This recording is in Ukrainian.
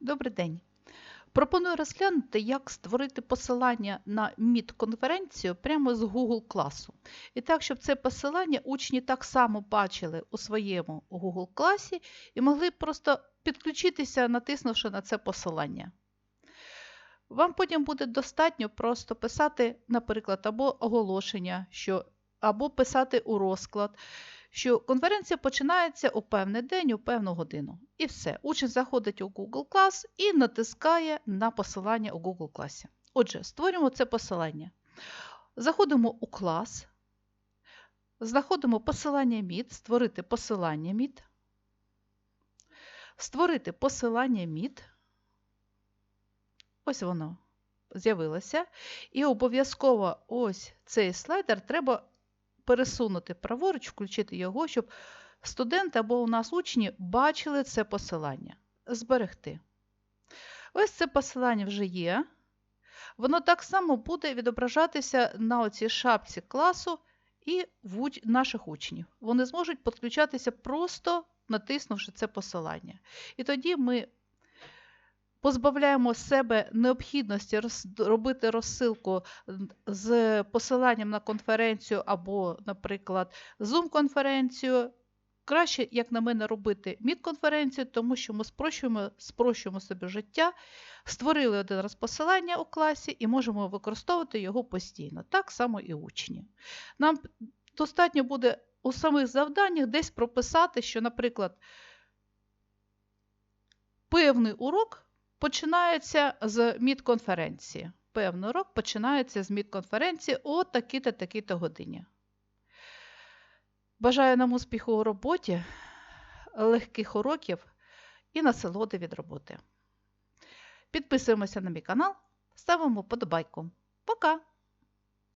Добрий день. Пропоную розглянути, як створити посилання на Meet-конференцію прямо з Google класу. І так, щоб це посилання учні так само бачили у своєму Google класі і могли просто підключитися, натиснувши на це посилання. Вам потім буде достатньо просто писати, наприклад, або оголошення, що, або писати у розклад, що конференція починається у певний день, у певну годину. І все. Учень заходить у Google клас і натискає на посилання у Google класі. Отже, створюємо це посилання. Заходимо у клас, знаходимо посилання Meet, створити посилання Meet, створити посилання Meet. Ось воно з'явилося. І обов'язково ось цей слайдер треба пересунути праворуч, включити його, щоб студенти або у нас учні бачили це посилання. Зберегти. Ось це посилання вже є. Воно так само буде відображатися на оцій шапці класу і в наших учнів. Вони зможуть підключатися просто натиснувши це посилання. І тоді ми позбавляємо себе необхідності робити розсилку з посиланням на конференцію або, наприклад, Zoom-конференцію. Краще, як на мене, робити мід-конференцію, тому що ми спрощуємо, спрощуємо собі життя, створили один раз посилання у класі і можемо використовувати його постійно. Так само і учні. Нам достатньо буде у самих завданнях десь прописати, що, наприклад, певний урок починається з мід-конференції. Певний урок починається з мід-конференції о такій-то такій-то годині. Бажаю нам успіху у роботі, легких уроків і насолоди від роботи. Підписуємося на мій канал, ставимо подобайку. Пока!